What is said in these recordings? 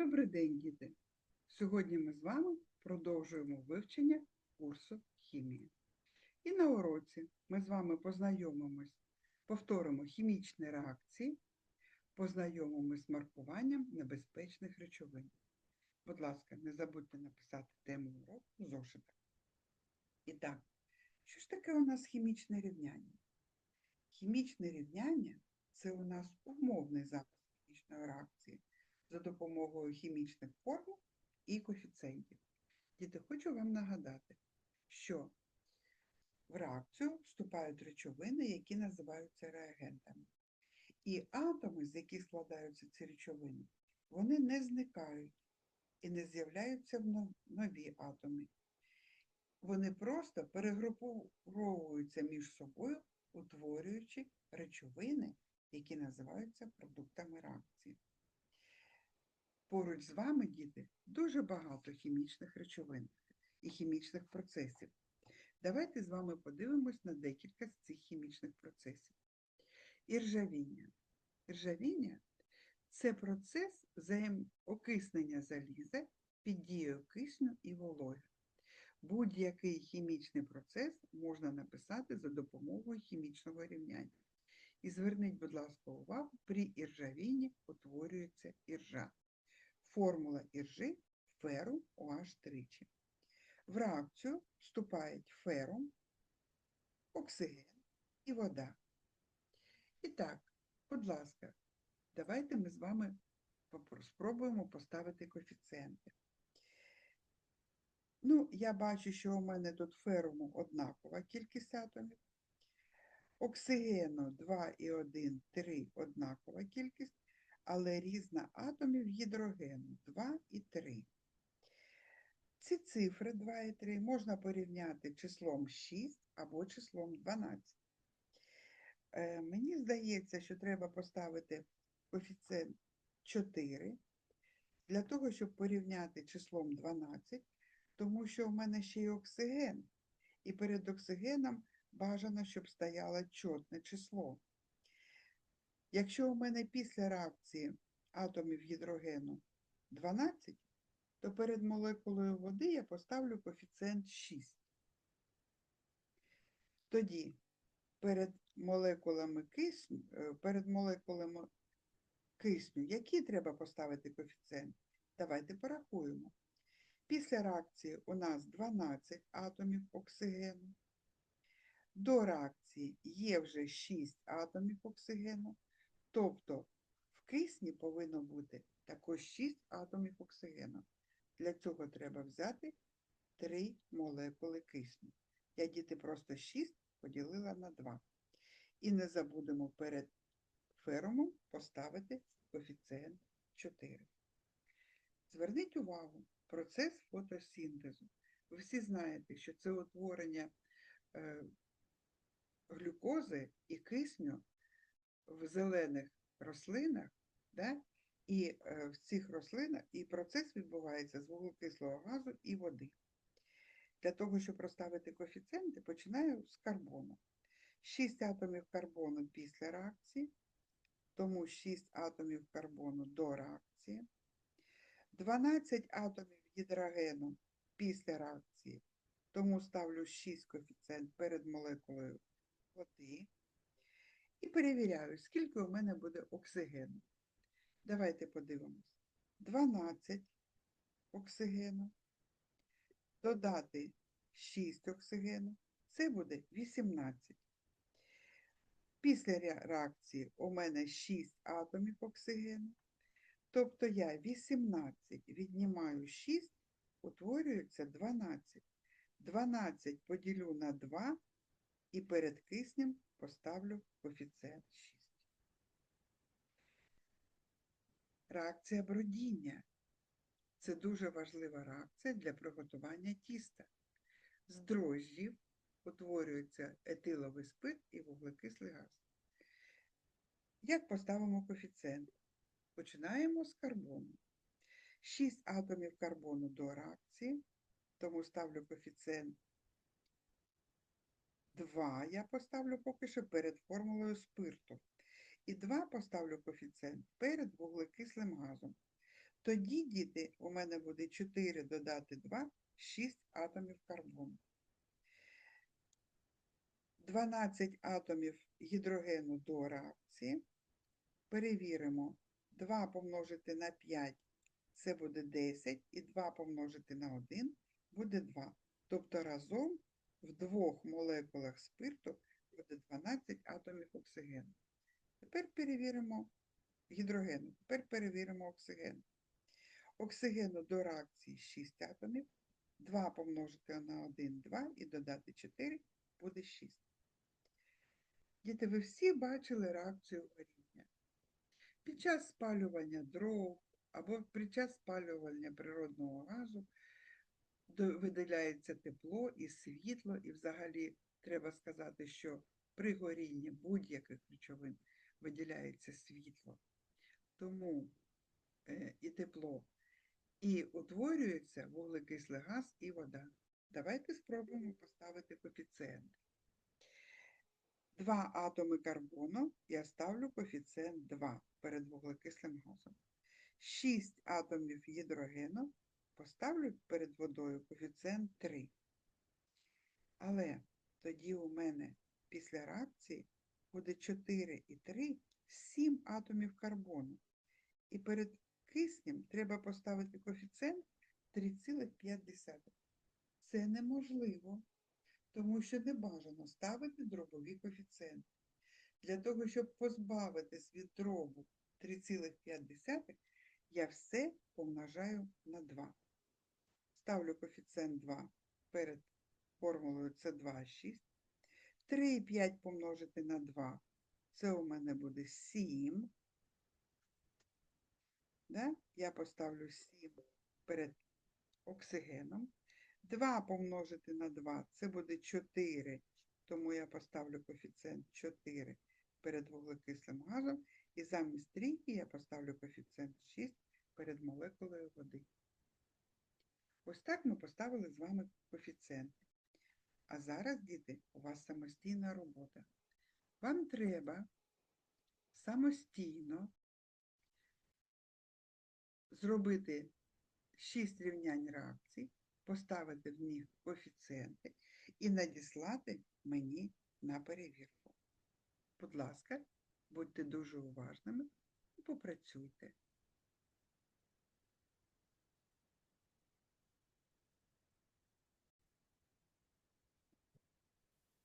Добрий день, діти! Сьогодні ми з вами продовжуємо вивчення курсу хімії. І на уроці ми з вами познайомимось, повторимо хімічні реакції, познайомимось з маркуванням небезпечних речовин. Будь ласка, не забудьте написати тему уроку в зошитах. І так, що ж таке у нас хімічне рівняння? Хімічне рівняння це у нас умовний запис хімічної реакції за допомогою хімічних формул і коефіцієнтів. Діти, хочу вам нагадати, що в реакцію вступають речовини, які називаються реагентами. І атоми, з яких складаються ці речовини, вони не зникають і не з'являються нові атоми. Вони просто перегруповуються між собою, утворюючи речовини, які називаються продуктами реакції. Поруч з вами, діти, дуже багато хімічних речовин і хімічних процесів. Давайте з вами подивимось на декілька з цих хімічних процесів. Іржавіння. Іржавіння це процес взаємоокиснення заліза під дією кисню і вологи. Будь-який хімічний процес можна написати за допомогою хімічного рівняння. І зверніть, будь ласка, увагу, при іржавінні утворюється іржа. Формула іржи ферум OH тричі. В реакцію вступають ферум, оксиген і вода. І так, будь ласка, давайте ми з вами спробуємо поставити коефіцієнти. Ну, я бачу, що у мене тут феруму однакова кількість атомів. Оксигену 2 і 1, 3 однакова кількість, але різна атомів гідрогену 2 і 3. Ці цифри 2 і 3 можна порівняти числом 6 або числом 12. Е, мені здається, що треба поставити коефіцієнт 4 для того, щоб порівняти числом 12, тому що в мене ще й оксиген, і перед оксигеном бажано, щоб стояло чотне число. Якщо у мене після реакції атомів гідрогену 12, то перед молекулою води я поставлю коефіцієнт 6. Тоді перед молекулами кисню, е, перед молекулами кисню, які треба поставити коефіцієнт? Давайте порахуємо. Після реакції у нас 12 атомів оксигену. До реакції є вже 6 атомів оксигену, тобто в кисні повинно бути також 6 атомів оксигену. Для цього треба взяти 3 молекули кисню. Я діти просто 6 поділила на 2. І не забудемо перед ферумом поставити коефіцієнт 4. Зверніть увагу, процес фотосинтезу. Ви всі знаєте, що це утворення е, глюкози і кисню в зелених рослинах, да? і е, в цих рослинах і процес відбувається з вуглекислого газу і води. Для того, щоб розставити коефіцієнти, починаю з карбону. 6 атомів карбону після реакції, тому 6 атомів карбону до реакції. 12 атомів гідрогену після реакції, тому ставлю 6 коефіцієнт перед молекулою води. І перевіряю, скільки у мене буде оксигену. Давайте подивимось. 12 оксигену. Додати 6 оксигену. Це буде 18. Після реакції у мене 6 атомів оксигену. Тобто я 18 віднімаю 6, утворюється 12. 12 поділю на 2 і перед киснем поставлю коефіцієнт 6. Реакція бродіння. Це дуже важлива реакція для приготування тіста. З дрожжів утворюється етиловий спирт і вуглекислий газ. Як поставимо коефіцієнт? Починаємо з карбону. 6 атомів карбону до реакції, тому ставлю коефіцієнт 2 я поставлю поки що перед формулою спирту. І 2 поставлю коефіцієнт перед вуглекислим газом. Тоді, діти, у мене буде 4 додати 2, 6 атомів карбону. 12 атомів гідрогену до реакції. Перевіримо. 2 помножити на 5 це буде 10, і 2 помножити на 1 буде 2. Тобто разом в двох молекулах спирту буде 12 атомів оксигену. Тепер перевіримо гідрогену, тепер перевіримо оксиген. Оксигену до реакції 6 атомів, 2 помножити на 1 – 2 і додати 4 буде 6. Діти, ви всі бачили реакцію горіння. Під час спалювання дров або під час спалювання природного газу до- виділяється тепло і світло, і взагалі треба сказати, що при горінні будь-яких речовин виділяється світло. Тому е, і тепло. І утворюється вуглекислий газ і вода. Давайте спробуємо поставити коефіцієнт. Два атоми карбону я ставлю коефіцієнт 2 перед вуглекислим газом. 6 атомів гідрогену поставлю перед водою коефіцієнт 3. Але тоді у мене після реакції буде 4 і 3 7 атомів карбону. І перед киснем треба поставити коефіцієнт 3,5. Це неможливо, тому що не бажано ставити дробові коефіцієнти. Для того, щоб позбавитись від дробу 3,5, я все помножаю на 2. Ставлю коефіцієнт 2 перед формулою це 2,6. 3,5 помножити на 2 це у мене буде 7. Да? Я поставлю 7 перед оксигеном. 2 помножити на 2 це буде 4, тому я поставлю коефіцієнт 4 перед вуглекислим газом. І замість трійки я поставлю коефіцієнт 6 перед молекулою води. Ось так ми поставили з вами коефіцієнти. А зараз, діти, у вас самостійна робота. Вам треба самостійно зробити 6 рівнянь реакцій, поставити в них коефіцієнти і надіслати мені на перевірку. Будь ласка, будьте дуже уважними і попрацюйте.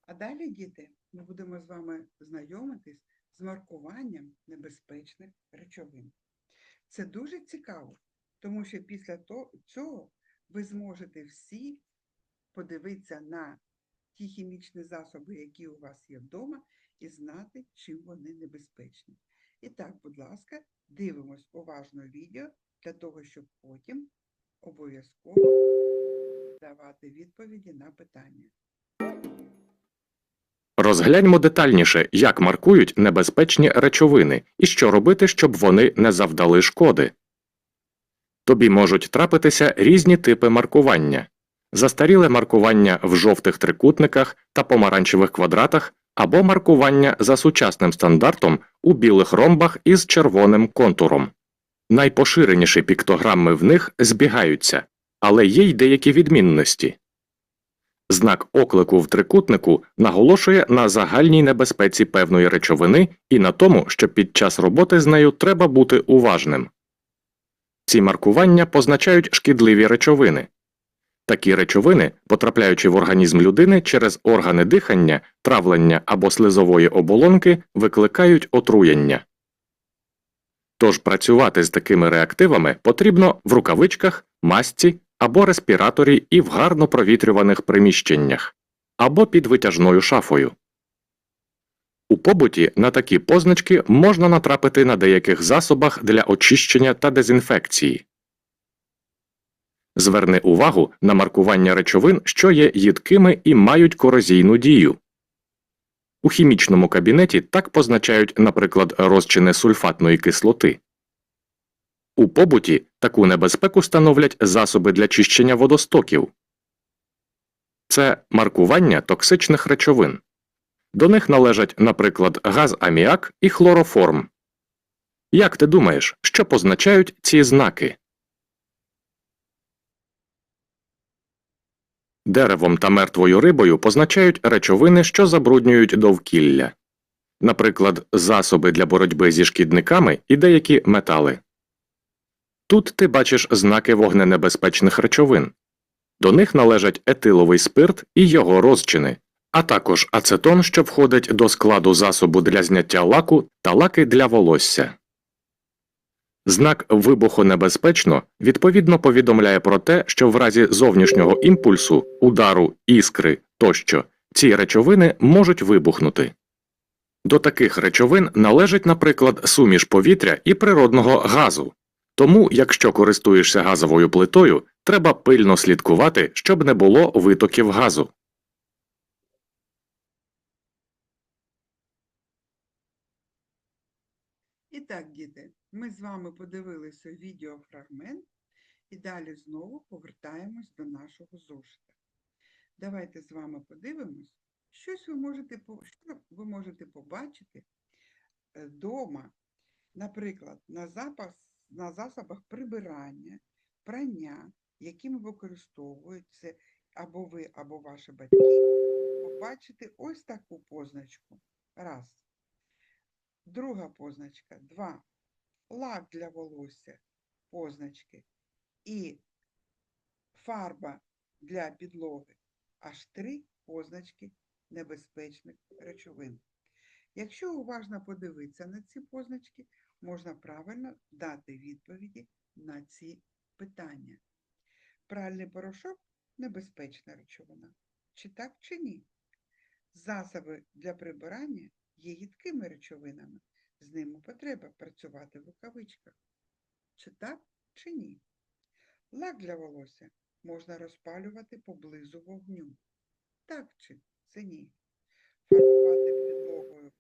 А далі, діти, ми будемо з вами знайомитись з маркуванням небезпечних речовин. Це дуже цікаво, тому що після цього ви зможете всі подивитися на ті хімічні засоби, які у вас є вдома, і знати, чим вони небезпечні. І так, будь ласка, дивимось уважно відео для того, щоб потім обов'язково давати відповіді на питання. Розгляньмо детальніше, як маркують небезпечні речовини і що робити, щоб вони не завдали шкоди. Тобі можуть трапитися різні типи маркування застаріле маркування в жовтих трикутниках та помаранчевих квадратах або маркування за сучасним стандартом у білих ромбах із червоним контуром. Найпоширеніші піктограми в них збігаються, але є й деякі відмінності. Знак оклику в трикутнику наголошує на загальній небезпеці певної речовини і на тому, що під час роботи з нею треба бути уважним. Ці маркування позначають шкідливі речовини. Такі речовини, потрапляючи в організм людини через органи дихання, травлення або слизової оболонки, викликають отруєння. Тож працювати з такими реактивами потрібно в рукавичках, масці або респіраторі і в гарно провітрюваних приміщеннях, або під витяжною шафою. У побуті на такі позначки можна натрапити на деяких засобах для очищення та дезінфекції. Зверни увагу на маркування речовин, що є їдкими і мають корозійну дію. У хімічному кабінеті так позначають, наприклад, розчини сульфатної кислоти. У побуті таку небезпеку становлять засоби для чищення водостоків. Це маркування токсичних речовин. До них належать, наприклад, газ аміак і хлороформ. Як ти думаєш, що позначають ці знаки? Деревом та мертвою рибою позначають речовини, що забруднюють довкілля, наприклад, засоби для боротьби зі шкідниками і деякі метали. Тут ти бачиш знаки вогненебезпечних речовин. До них належать етиловий спирт і його розчини, а також ацетон, що входить до складу засобу для зняття лаку та лаки для волосся. Знак вибухонебезпечно відповідно повідомляє про те, що в разі зовнішнього імпульсу, удару, іскри тощо ці речовини можуть вибухнути. До таких речовин належить, наприклад, суміш повітря і природного газу. Тому, якщо користуєшся газовою плитою, треба пильно слідкувати, щоб не було витоків газу. І так, діти, ми з вами подивилися відеофрагмент і далі знову повертаємось до нашого зошита. Давайте з вами подивимось, щось ви можете, що ви можете побачити вдома, наприклад, на, запас, на засобах прибирання, прання, якими використовуються або ви, або ваші батьки, побачите ось таку позначку. Раз. Друга позначка. Два. Лак для волосся. Позначки. І фарба для підлоги. Аж три позначки небезпечних речовин. Якщо уважно подивитися на ці позначки, можна правильно дати відповіді на ці питання. Пральний порошок небезпечна речовина. Чи так, чи ні? Засоби для прибирання є їдкими речовинами. З ними потреба працювати в рукавичках. Чи так, чи ні? Лак для волосся можна розпалювати поблизу вогню. Так чи це ні? Фарбувати підлогою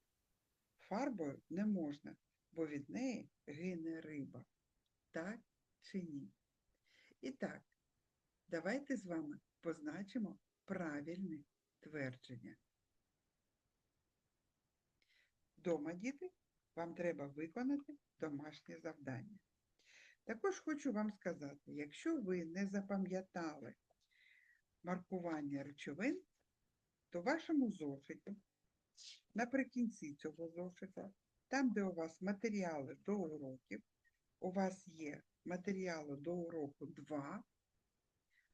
фарбою не можна, бо від неї гине риба. Так чи ні? І так, давайте з вами позначимо правильне твердження. Дома, діти, вам треба виконати домашнє завдання. Також хочу вам сказати, якщо ви не запам'ятали маркування речовин, то вашому зошиті, наприкінці цього зошита, там, де у вас матеріали до уроків, у вас є матеріали до уроку 2,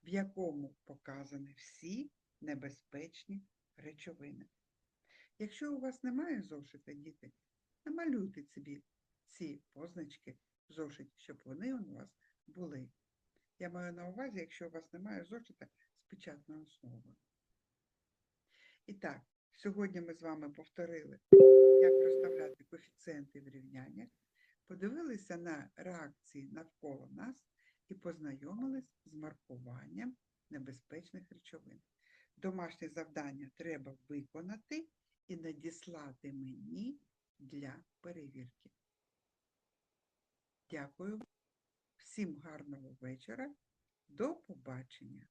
в якому показані всі небезпечні речовини. Якщо у вас немає зошита, діти, намалюйте собі ці позначки в зошиті, щоб вони у вас були. Я маю на увазі, якщо у вас немає зошита з печатною основою. І так, сьогодні ми з вами повторили, як коефіцієнти в рівняннях, подивилися на реакції навколо нас і познайомились з маркуванням небезпечних речовин. Домашнє завдання треба виконати і надіслати мені для перевірки. Дякую. Всім гарного вечора. До побачення.